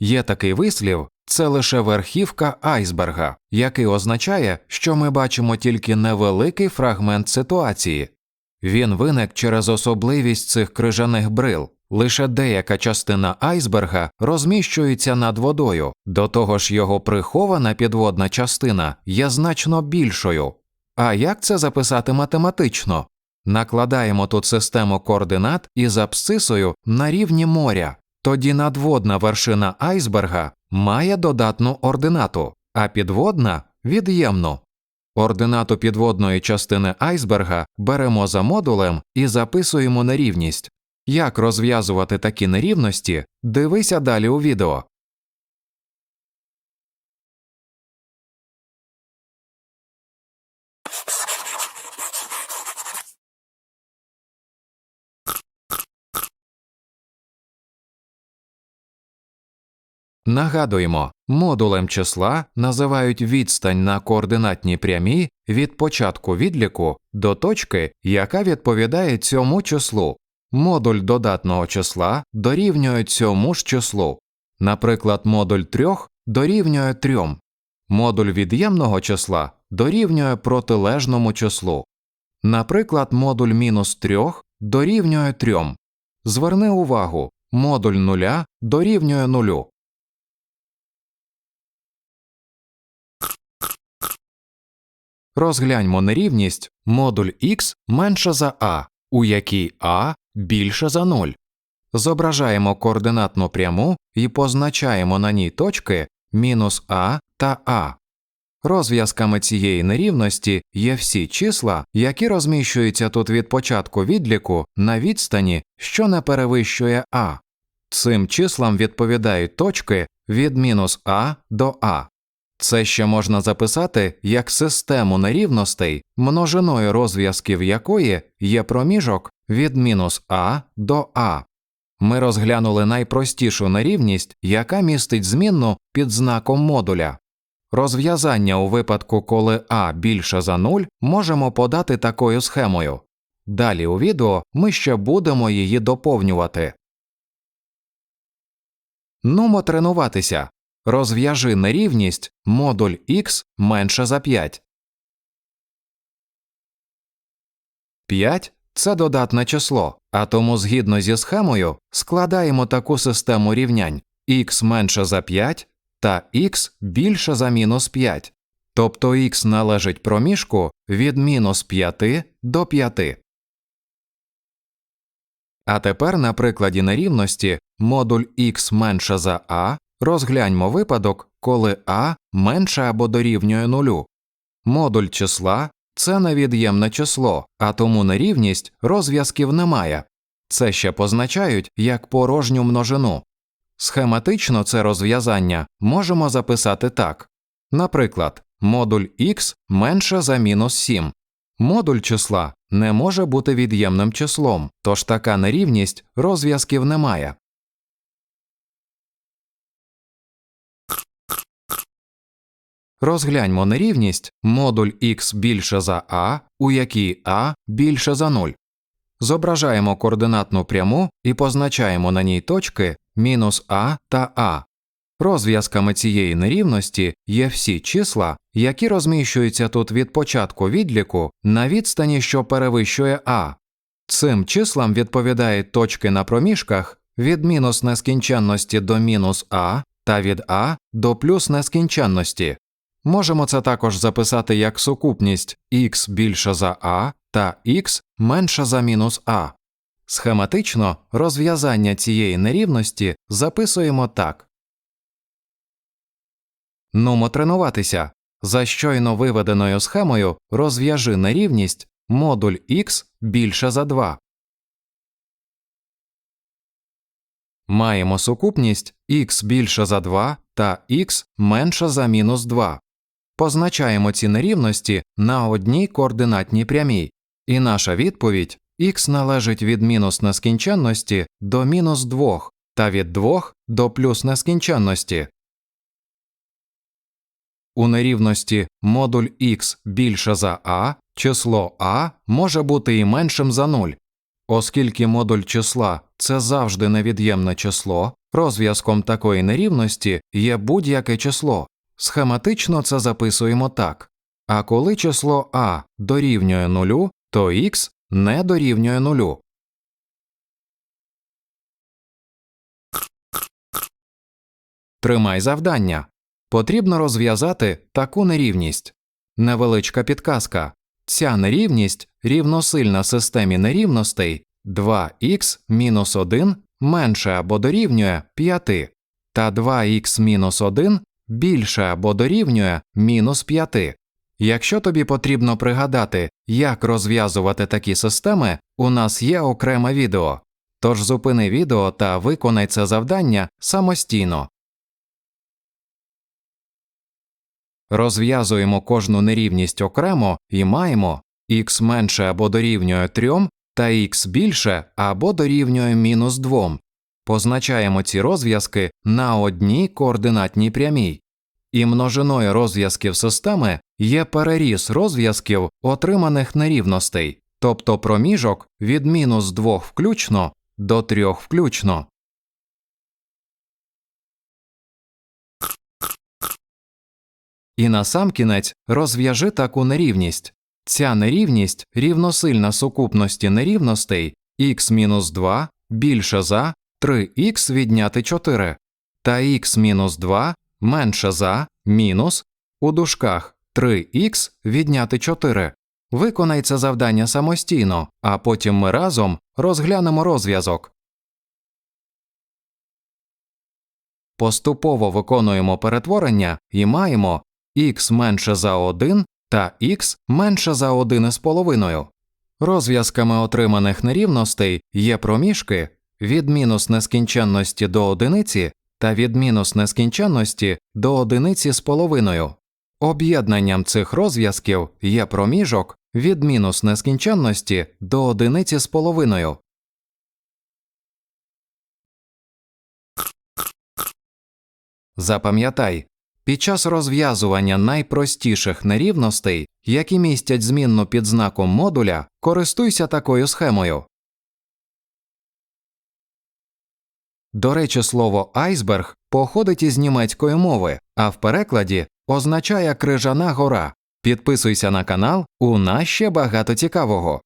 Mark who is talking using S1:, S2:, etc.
S1: Є такий вислів це лише верхівка айсберга, який означає, що ми бачимо тільки невеликий фрагмент ситуації. Він виник через особливість цих крижаних брил. Лише деяка частина айсберга розміщується над водою, до того ж його прихована підводна частина є значно більшою. А як це записати математично? Накладаємо тут систему координат із абсцисою на рівні моря. Тоді надводна вершина айсберга має додатну ординату, а підводна від'ємну. Ординату підводної частини айсберга беремо за модулем і записуємо нерівність. Як розв'язувати такі нерівності, дивися далі у відео. Нагадуємо, модулем числа називають відстань на координатній прямій від початку відліку до точки, яка відповідає цьому числу. Модуль додатного числа дорівнює цьому ж числу. Наприклад, модуль 3 дорівнює 3. Модуль від'ємного числа дорівнює протилежному числу. Наприклад, модуль мінус 3 дорівнює 3. Зверни увагу, модуль нуля дорівнює нулю. Розгляньмо нерівність модуль x менше за a, у якій a більше за 0. Зображаємо координатну пряму і позначаємо на ній точки мінус a та a. Розв'язками цієї нерівності є всі числа, які розміщуються тут від початку відліку на відстані, що не перевищує а. Цим числам відповідають точки від мінус а до а. Це ще можна записати як систему нерівностей, множиною розв'язків якої є проміжок від мінус а до а. Ми розглянули найпростішу нерівність, яка містить змінну під знаком модуля. Розв'язання у випадку, коли а більше за 0, можемо подати такою схемою. Далі у відео ми ще будемо її доповнювати. Нумо тренуватися. Розв'яжи нерівність модуль x менше за 5. 5 – це додатне число, а тому згідно зі схемою складаємо таку систему рівнянь x менше за 5 та x більше за мінус 5, тобто x належить проміжку від мінус 5 до 5. А тепер на прикладі нерівності модуль x менше за a розгляньмо випадок, коли a менше або дорівнює нулю. Модуль числа це невід'ємне число, а тому нерівність розв'язків немає. Це ще позначають як порожню множину. Схематично це розв'язання можемо записати так. Наприклад, модуль x менше за мінус 7. Модуль числа не може бути від'ємним числом, тож така нерівність розв'язків немає. Розгляньмо нерівність модуль x більше за a, у якій a більше за 0. Зображаємо координатну пряму і позначаємо на ній точки мінус а та а. Розв'язками цієї нерівності є всі числа, які розміщуються тут від початку відліку на відстані, що перевищує а. Цим числам відповідають точки на проміжках від мінус нескінченності до мінус а та від а до плюс нескінченності. Можемо це також записати як сукупність x більше за а та x менше за мінус а. Схематично розв'язання цієї нерівності записуємо так. Нумо тренуватися. За щойно виведеною схемою розв'яжи нерівність модуль x більше за 2. Маємо сукупність x більше за 2 та x менше за мінус 2. Позначаємо ці нерівності на одній координатній прямій, і наша відповідь x належить від мінус нескінченності до мінус 2 та від 2 до плюс нескінченності. У нерівності модуль x більше за a число a може бути і меншим за 0. Оскільки модуль числа це завжди невід'ємне число, Розв'язком такої нерівності є будь-яке число. Схематично це записуємо так. А коли число а дорівнює нулю, то х не дорівнює нулю. Тримай завдання. Потрібно розв'язати таку нерівність. Невеличка підказка. Ця нерівність рівносильна системі нерівностей 2х мінус 1 менше або дорівнює 5, та 2х мінус 1 більше або дорівнює мінус 5. Якщо тобі потрібно пригадати, як розв'язувати такі системи, у нас є окреме відео. Тож зупини відео та виконай це завдання самостійно. Розв'язуємо кожну нерівність окремо і маємо х менше або дорівнює 3 та х більше або дорівнює мінус 2. Позначаємо ці розв'язки на одній координатній прямій. І множиною розв'язків системи є переріз розв'язків отриманих нерівностей, тобто проміжок від мінус 2 включно до 3 включно. І насамкінець розв'яжи таку нерівність. Ця нерівність рівносильна сукупності нерівностей х-2 більше за 3х відняти 4 та х мінус 2 менше за мінус у дужках 3х відняти 4. Виконай це завдання самостійно, а потім ми разом розглянемо розв'язок. Поступово виконуємо перетворення і маємо х менше за 1 та х менше за 1,5. Розв'язками отриманих нерівностей є проміжки від мінус нескінченності до одиниці та від мінус нескінченності до одиниці з половиною. Об'єднанням цих розв'язків є проміжок від мінус нескінченності до одиниці з половиною. Запам'ятай, під час розв'язування найпростіших нерівностей, які містять змінну під знаком модуля, користуйся такою схемою. До речі, слово айсберг походить із німецької мови, а в перекладі означає крижана гора. Підписуйся на канал, у нас ще багато цікавого.